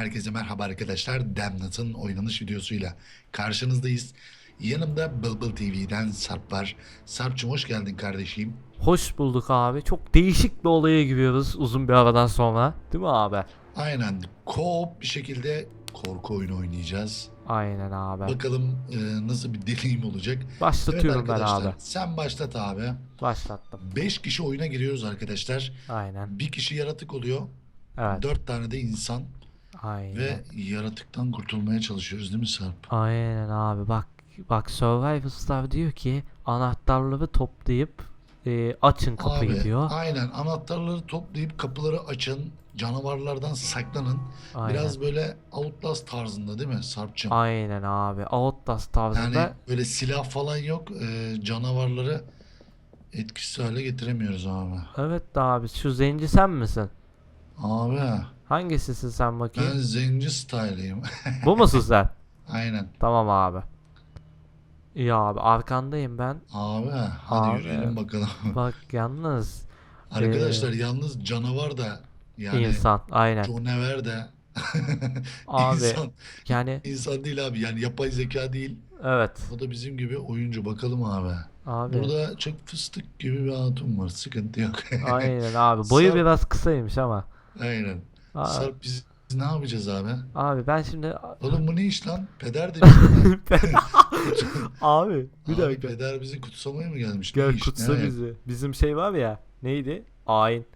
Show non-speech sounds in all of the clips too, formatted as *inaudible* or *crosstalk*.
herkese merhaba arkadaşlar. Damnat'ın oynanış videosuyla karşınızdayız. Yanımda Bılbıl TV'den Sarp var. Sarp'cığım hoş geldin kardeşim. Hoş bulduk abi. Çok değişik bir olaya giriyoruz uzun bir aradan sonra. Değil mi abi? Aynen co-op bir şekilde korku oyunu oynayacağız. Aynen abi. Bakalım e, nasıl bir deneyim olacak. Evet Başlatıyorum ben arkadaşlar abi. sen başlat abi. Başlattım. 5 kişi oyuna giriyoruz arkadaşlar. Aynen. Bir kişi yaratık oluyor. Evet. 4 tane de insan Aynen. ve yaratıktan kurtulmaya çalışıyoruz değil mi Sarp? Aynen abi. Bak bak Survivors'lar diyor ki anahtarları toplayıp e, açın kapıyı Abi, diyor. Aynen anahtarları toplayıp kapıları açın. Canavarlardan saklanın. Aynen. Biraz böyle Outlast tarzında değil mi Sarp'cığım? Aynen abi. Outlast tarzında. Yani böyle silah falan yok. Ee, canavarları etkisiz hale getiremiyoruz abi. Evet abi. Şu zenci sen misin? Abi Hangisisin sen ben bakayım? zenci style'ıyım. *laughs* Bu musun sen? Aynen. Tamam abi. İyi abi arkandayım ben. Abi hadi Abi. yürüyelim bakalım. *laughs* Bak yalnız Arkadaşlar yalnız canavar da yani insan aynen. canavar da *laughs* Abi insan, yani insan değil abi yani yapay zeka değil. evet O da bizim gibi oyuncu bakalım abi. abi Burada çok fıstık gibi bir hatun var. Sıkıntı yok. aynen abi boyu Sarp- biraz kısaymış ama. Aynen. Sarp biz ne yapacağız abi? abi ben şimdi Oğlum bu ne iş lan? Peder de *laughs* bizi. abi bir abi dakika peder bizi kutsamaya mı gelmiş? Ne gel iş? kutsa Ne? bizi. Bizim şey var ya neydi? Ayin.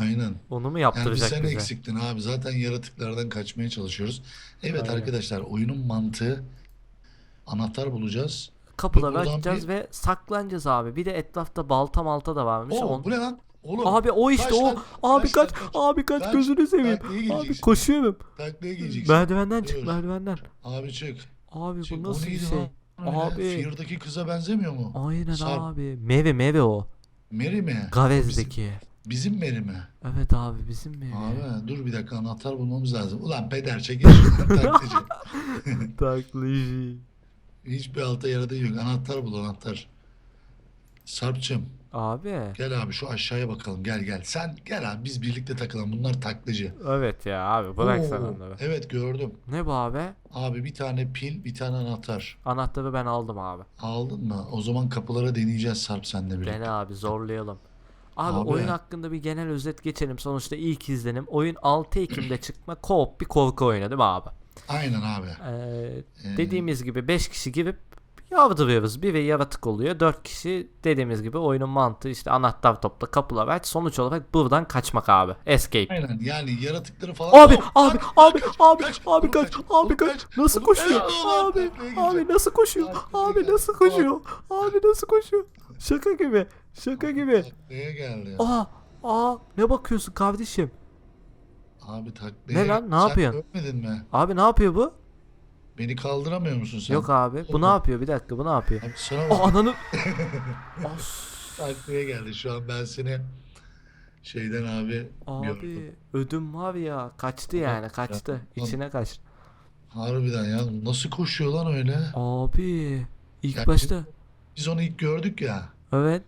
Aynen. Onu mu Yani bir yaptıracak sen bize? eksiktin abi. Zaten yaratıklardan kaçmaya çalışıyoruz. Evet Aynen. arkadaşlar oyunun mantığı anahtar bulacağız. Kapıları Buradan açacağız ve saklanacağız abi. Bir de etlafta balta malta da varmış. Oo, On- bu ne lan? Oğlum Abi o işte kaç o. lan, Abi kaç kaç, kaç. abi kaç, Kaç, gözünü seveyim. Abi koşuyorum. taklaya giyeceksin. Merdivenden çık Dur. merdivenden. Abi çık. Abi çık. bu nasıl bir şey? lan? Abi. Fear'daki kıza benzemiyor mu? Aynen Sarp. abi. Meve meve o. Mary mi? Gavez'deki. Bizim, bizim Mary mi? Evet abi bizim meve. Abi dur bir dakika anahtar bulmamız lazım. Ulan peder çekil şuradan *laughs* taklacı. Taklacı. *laughs* Hiçbir alta yaradığı yok. Anahtar bul anahtar. Sarp'cığım Abi. gel abi şu aşağıya bakalım gel gel. Sen gel abi biz birlikte takılalım. Bunlar taklacı. Evet ya abi bırak sen Oo, onları. Evet gördüm. Ne bu abi? Abi bir tane pil bir tane anahtar. Anahtarı ben aldım abi. Aldın mı? O zaman kapılara deneyeceğiz Sarp senle birlikte. Dene abi zorlayalım. Abi, Abi. oyun hakkında bir genel özet geçelim. Sonuçta ilk izlenim. Oyun 6 Ekim'de çıkma co-op bir korku oyunu değil mi abi? Aynen abi. Ee, Ee, dediğimiz gibi 5 kişi girip yardırıyoruz. Biri yaratık oluyor. 4 kişi dediğimiz gibi oyunun mantığı işte anahtar topla kapılar aç. Sonuç olarak buradan kaçmak abi. Escape. Aynen yani yaratıkları falan. Abi Oh, abi abi abi kaç, abi kaç abi kaç nasıl koşuyor abi abi nasıl koşuyor abi nasıl koşuyor abi nasıl koşuyor şaka gibi şaka gibi Taklaya geldi. aa aa ne bakıyorsun kardeşim Abi taklaya Ne lan, ne yapıyorsun? görmedin mi? abi ne yapıyor bu Beni kaldıramıyor musun sen? yok abi bu ne yapıyor bir dakika bu ne yapıyor Abi sana aa bak. ananı *laughs* As. Taklaya geldi. Şu an ben seni şeyden abi, gördüm. abi ödüm var ya kaçtı yani kaçtı içine kaçtı Harbiden ya nasıl koşuyor lan öyle? abi ilk Yani- başta Biz onu ilk gördük ya. evet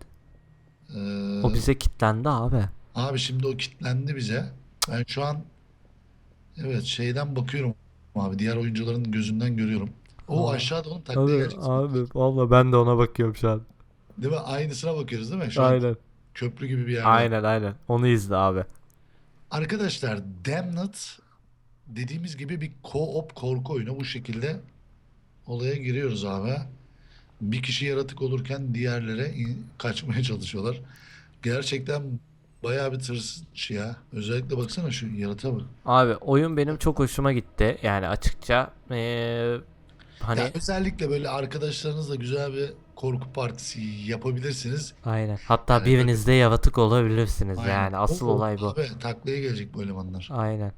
Ee, o bize kilitlendi abi Abi şimdi o kilitlendi bize. Ben şu an evet şeyden bakıyorum abi diğer oyuncuların gözünden görüyorum. O Aa. aşağıda onun taklaya abi gelecek. abi valla ben de ona bakıyorum şu an Değil mi? Aynısına bakıyoruz değil mi? Şu an aynen köprü gibi bir yerde. aynen aynen onu izle abi Arkadaşlar Damned dediğimiz gibi bir co-op korku oyunu bu şekilde olaya giriyoruz abi. Bir kişi yaratık olurken diğerlere in- kaçmaya çalışıyorlar. Gerçekten bayağı bir tırsıcı ya. Özellikle baksana şu yaratığa bak. Abi oyun benim çok hoşuma gitti. Yani açıkça eee, hani Ya özellikle böyle arkadaşlarınızla güzel bir korku partisi yapabilirsiniz. aynen. Hatta Yani biriniz de yaratık olabilirsiniz Aynen. yani. Asıl Oo, olay bu. Abi taklaya gelecek bu elemanlar. Aynen.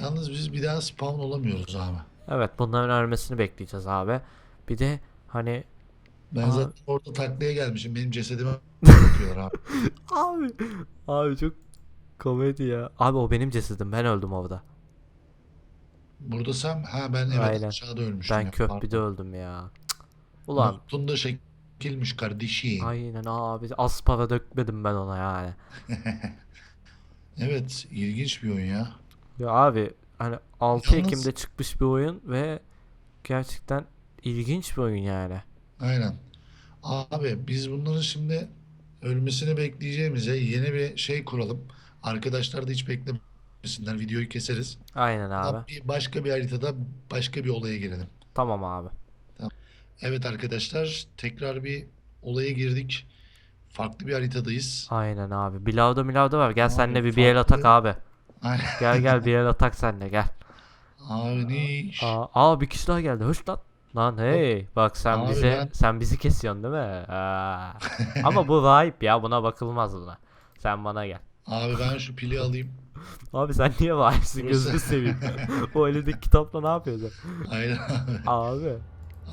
Yalnız biz bir daha spawn olamıyoruz abi. Evet bunların ölmesini bekleyeceğiz abi. Bir de hani Ben zaten orada taklaya gelmişim. Benim cesedime *laughs* bakıyorlar abi. abi abi çok komedi ya. Abi o benim cesedim. Ben öldüm orada. Burada sen ha ben evet Aynen. aşağıda ölmüştüm. Ben ya, köprüde öldüm ya. Cık. Ulan da şekilmiş kardeşim. aynen abi az para dökmedim ben ona yani. *laughs* Evet ilginç bir oyun ya. Ya abi hani 6 Yalnız- Ekim'de çıkmış bir oyun ve gerçekten ilginç bir oyun yani. Aynen. Abi biz bunların şimdi ölmesini bekleyeceğimize yeni bir şey kuralım. Arkadaşlar da hiç beklemesinler. Videoyu keseriz. Aynen abi. Bir başka bir haritada başka bir olaya girelim. Tamam abi. Evet arkadaşlar tekrar bir olaya girdik. Farklı bir haritadayız. Aynen abi. Bilavda milavda var. Gel Abi senle bir bir el atak abi. Aynen. Gel gel bir el atak senle gel. Abi ne iş? Aa, aa bir kişi daha geldi. Hoş lan. Lan hey bak sen Abi bize ben- sen bizi kesiyorsun değil mi? Aa. *laughs* Ama bu rahip ya buna bakılmaz buna. Sen bana gel. Abi ben şu pili alayım. *laughs* Abi sen niye rahipsin Burası- gözünü seveyim. *laughs* o elindeki kitapla ne yapıyorsun? Aynen abi. Abi.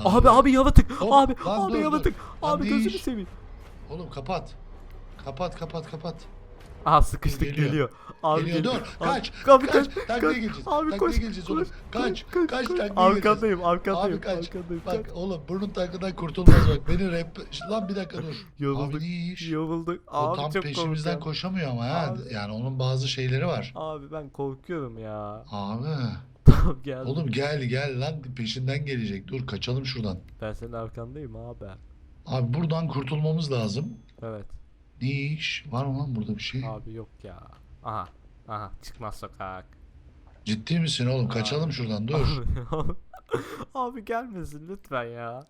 Abi abi yavatık. Hop, Abi lan abi dur, dur. Lan Abi gözünü iş? seveyim. Oğlum kapat. Kapat kapat kapat. Aha sıkıştık Geliyor. geliyor. Abi Geliyor geliyor. dur. Kaç. Abi kaç. kaç. Kaç. geleceğiz. Abi koş. geleceğiz oğlum. Kaç. koş, Kaç. koş. geleceğiz. Arkandayım arkandayım. Abi kaç. arkandayım, Bak kaç. oğlum burnun taklından kurtulmaz bak. Beni rap... Lan bir dakika dur. *laughs* Yorulduk. Abi ne iş? Yorulduk. O Abi tam çok peşimizden korkuyorum. koşamıyor ama ha. Yani onun bazı şeyleri var. Abi ben korkuyorum ya. Abi. *laughs* Tamam gel. Oğlum gel gel lan peşinden gelecek. Dur kaçalım şuradan. Ben senin arkandayım abi. Abi buradan kurtulmamız lazım. Evet. Ne iş? Var mı lan burada bir şey? Abi yok ya. Aha. Aha çıkmaz sokak. Ciddi misin oğlum? Kaçalım şuradan dur. *laughs* abi gelmesin lütfen ya.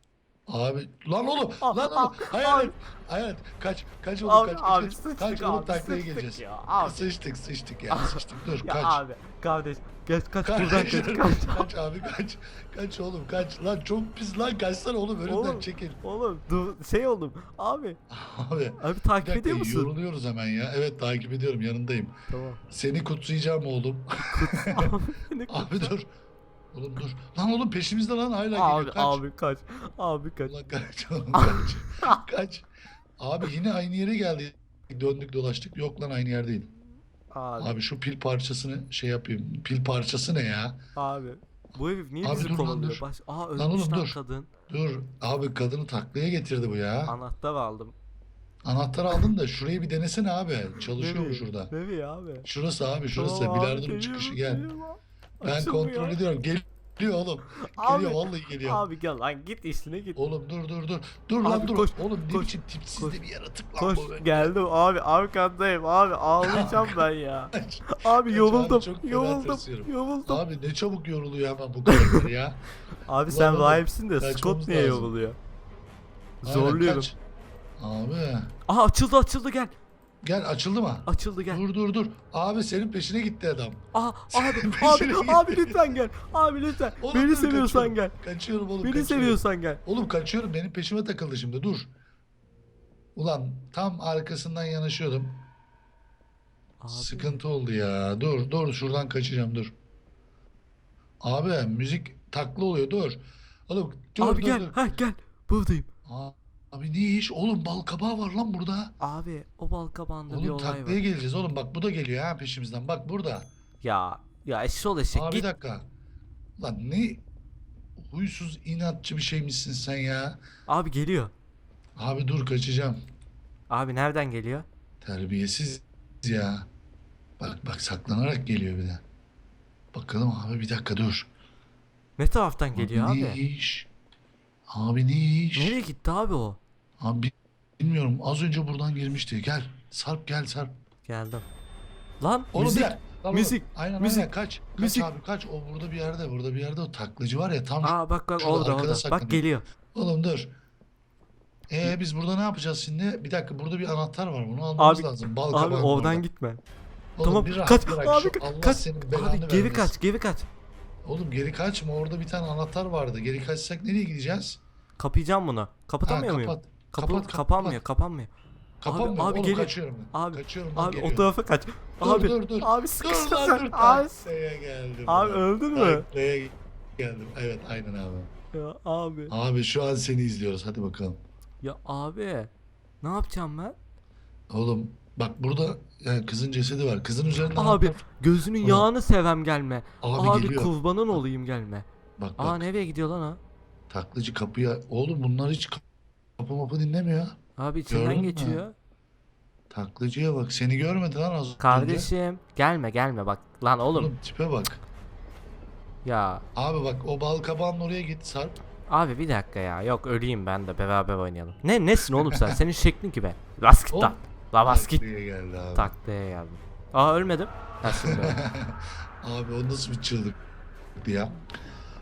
Abi lan oğlum Ah, lan ah, oğlum hayalet hayalet kaç kaç oğlum Abi kaç abi kaç sıçtık kaç oğlum abi taklaya geleceğiz. ya. Abi. Sıçtık sıçtık ya sıçtık dur *laughs* Ya kaç. abi kardeş geç kaç buradan kaç kaç. kaç abi kaç kaç oğlum kaç lan çok pis lan kaçsana oğlum önümden Oğlum. çekil. Oğlum dur şey oldum. Abi. Abi Abi takip dakika ediyor musun? yoruluyoruz hemen ya. Evet takip ediyorum yanındayım. Tamam. Seni kutsayacağım oğlum. *laughs* abi ne *laughs* abi dur. Oğlum dur. Lan oğlum peşimizde lan hala Abi geliyor kaç. abi kaç. Abi kaç. Ulan kaç oğlum kaç. *laughs* kaç. Abi yine aynı yere geldik. Döndük dolaştık. Yok lan aynı yer değil. Abi. Abi şu pil parçasını şey yapayım. Pil parçası ne ya? Abi. Bu herif niye Abi bizi lan, kovalıyor? Baş... Lan ölmüş oğlum, lan dur. kadın. Dur. Abi kadını taklaya getirdi bu ya. Anahtar aldım. Anahtarı aldın da şurayı bir denesene abi. Çalışıyor mu şurada? Nereye abi? Şurası abi şurası. Tamam Bilardonun çıkışı gel. geliyorum. Ben Açılmıyor. kontrol ediyorum. Geliyor oğlum. Abi, Geliyor vallahi geliyor. Abi gel lan git işine git. Oğlum dur dur dur. Dur lan Abi dur. koş, Oğlum ne koş, biçim tipsiz koş. de bir yaratık lan Koş bu be. geldim abi arkandayım abi ağlayacağım *laughs* ben ya. Kaç. Abi Kaç yoruldum abi, çok fena yoruldum tırsıyorum. yoruldum. Abi ne çabuk yoruluyor hemen bu karakter ya. *laughs* Abi sen oğlum, de kaçmamız Scott niye lazım. yoruluyor? Aynen, Zorluyorum. kaç. Abi Aha açıldı açıldı gel. Gel açıldı mı? Açıldı gel. Dur dur dur. Abi senin peşine gitti adam. Aha abi abi gitti. abi lütfen gel. Abi lütfen. Oğlum Beni dur, seviyorsan kaçıyorum. gel. Kaçıyorum oğlum Beni kaçıyorum. seviyorsan gel. Oğlum kaçıyorum benim peşime takıldı şimdi dur. Ulan tam arkasından yanaşıyordum. Abi. Sıkıntı oldu ya. Dur dur şuradan kaçacağım dur. Abi müzik taklı oluyor dur. Oğlum dur Abi dur gel. dur. Ha gel. Buradayım. Aa, Abi ne iş? Oğlum bal kabağı var lan burada. Abi o bal kabağında bir Oğlum olay taklaya var. geleceğiz oğlum bak bu da geliyor ha peşimizden bak burada. Ya ya eşşol eşek Aa bir git. dakika. Lan ne huysuz inatçı bir şeymişsin sen ya. Abi geliyor. Abi dur kaçacağım. Abi nereden geliyor? Terbiyesiz ya. Bak bak saklanarak geliyor bir de. Bakalım abi bir dakika dur. Ne taraftan geliyor ne abi? iş? Abi ne iş? Nereye gitti abi o? Abi bilmiyorum az önce buradan girmişti. Gel Sarp gel Sarp. Geldim. Lan Oğlum müzik. bir oğlum. müzik, Aynen müzik, aynen kaç. Kaç müzik. abi kaç. O burada bir yerde burada bir yerde o taklacı var ya tam. Aa bak bak Şurada orada arkada orada. saklanıyor. Bak geliyor. Oğlum dur. Ee biz burada ne yapacağız şimdi? Bir dakika burada bir anahtar var. Bunu almamız Abi- lazım. Bal Abi kabağı oradan orada. gitme. Oğlum tamam bir rahat kaç. bırak Abi şu ka- Allah kaç. senin belanı Abi geri vermesin. kaç geri kaç. Oğlum geri kaçma orada bir tane anahtar vardı. Geri kaçsak nereye gideceğiz? Kapayacağım bunu. Kapatamıyor Ha, muyum? kapat. Kapı kapat, kapat, kapanmıyor, kapanmıyor. Kapanmıyor. abi Oğlum geliyor. kaçıyorum ben. Abi, kaçıyorum ben Abi geliyor. o tarafa kaç. Dur, abi dur, dur. abi Dur sıkıştın lan sen. dur. Abi, geldim. abi lan. öldün mü? Taklaya geldim. Evet aynen abi. Ya abi. Abi şu an seni izliyoruz. Hadi bakalım. Ya abi. Ne yapacağım ben? Oğlum bak burada e, kızın cesedi var. Kızın üzerinde Abi gözünün Ulan. yağını sevem gelme. Abi, Abi, geliyor. kurbanın olayım gelme. Bak Aa bak. nereye gidiyor lan o? Taklacı kapıya. Oğlum bunlar hiç kapı mapı dinlemiyor. Abi içinden Gördün mü? geçiyor. Taklacıya bak. Seni görmedi lan az önce. Kardeşim gelme gelme bak. Lan oğlum. Oğlum tipe bak. Ya Abi bak o bal kabağının oraya git Sarp. abi bir dakika ya. Yok öleyim ben de beraber oynayalım. Ne nesin oğlum sen? Senin şeklin ki ben. Bas git lan. Oğlum, La bas git. Taklaya geldi abi. Taklaya geldim. Aa ölmedim. Ha şimdi öldüm. Abi o nasıl bir çığlıktı ya.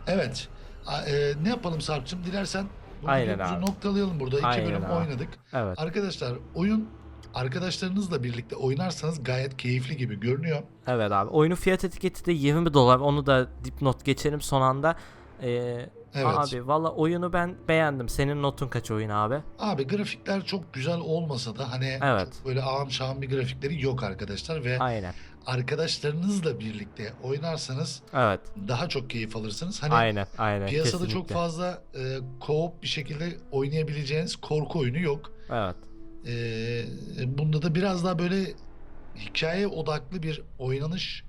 Evet. A- e, ne yapalım Sarp'cığım? Dilersen Aynen abi. noktalayalım burada. İki Aynen bölüm abi. oynadık. Evet. Arkadaşlar oyun arkadaşlarınızla birlikte oynarsanız gayet keyifli gibi görünüyor. Evet abi. Oyunun fiyat etiketi de 20 dolar. Onu da dipnot geçelim son anda. Ee, Evet. Abi valla oyunu ben beğendim. Senin notun kaç oyun abi? Abi grafikler çok güzel olmasa da hani Evet. çok böyle ağam şahım bir grafikleri yok arkadaşlar ve Aynen. Arkadaşlarınızla birlikte oynarsanız Evet. daha çok keyif alırsınız. Hani aynen. Aynen. piyasada çok kesinlikle. fazla e, co-op bir şekilde oynayabileceğiniz korku oyunu yok. Evet. Ee, bunda da biraz daha böyle hikaye odaklı bir oynanış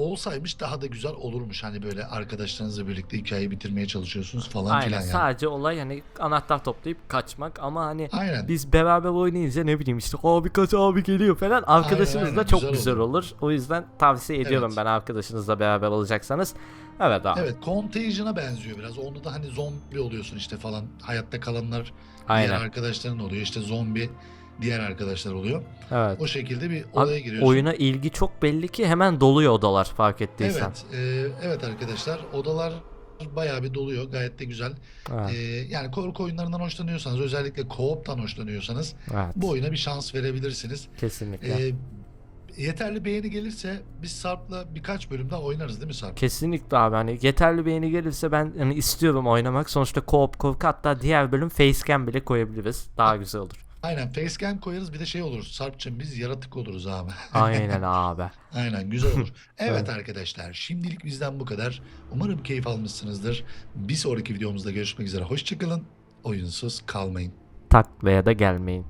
olsaymış daha da güzel olurmuş. Hani böyle arkadaşlarınızla birlikte hikayeyi bitirmeye çalışıyorsunuz falan Aynen. filan yani. Sadece olay hani anahtar toplayıp kaçmak ama hani Aynen. biz beraber oynayınca ne bileyim işte abi kaç abi geliyor falan arkadaşınızla aynen, çok güzel güzel olur. olur. O yüzden tavsiye ediyorum Evet. ben arkadaşınızla beraber olacaksanız. Evet abi. Evet, Contagion'a benziyor biraz. Onda da hani zombi oluyorsun işte falan. Hayatta kalanlar diğer Aynen. arkadaşların oluyor. İşte zombi diğer arkadaşlar oluyor. Evet. O şekilde bir Abi, olaya giriyorsun. oyuna ilgi çok belli ki hemen doluyor odalar fark ettiysen. Evet, e, evet arkadaşlar. Odalar bayağı bir doluyor. Gayet de güzel. Evet. Ee, yani korku oyunlarından hoşlanıyorsanız özellikle co-op'tan hoşlanıyorsanız evet. bu oyuna bir şans verebilirsiniz. Kesinlikle. Ee, yeterli beğeni gelirse biz Sarp'la birkaç bölüm daha oynarız değil mi Sarp? Kesinlikle abi hani yeterli beğeni gelirse ben hani istiyorum oynamak. Sonuçta co-op korku hatta diğer bölüm facecam bile koyabiliriz. Daha güzel olur. Aynen facecam koyarız bir de şey olur. Sarp'cığım biz yaratık oluruz abi. *laughs* Aynen abi. Aynen güzel olur. *laughs* Evet Evet. arkadaşlar şimdilik bizden bu kadar. Umarım keyif almışsınızdır. Bir sonraki videomuzda görüşmek üzere. Hoşçakalın. Oyunsuz kalmayın. Taklaya da gelmeyin.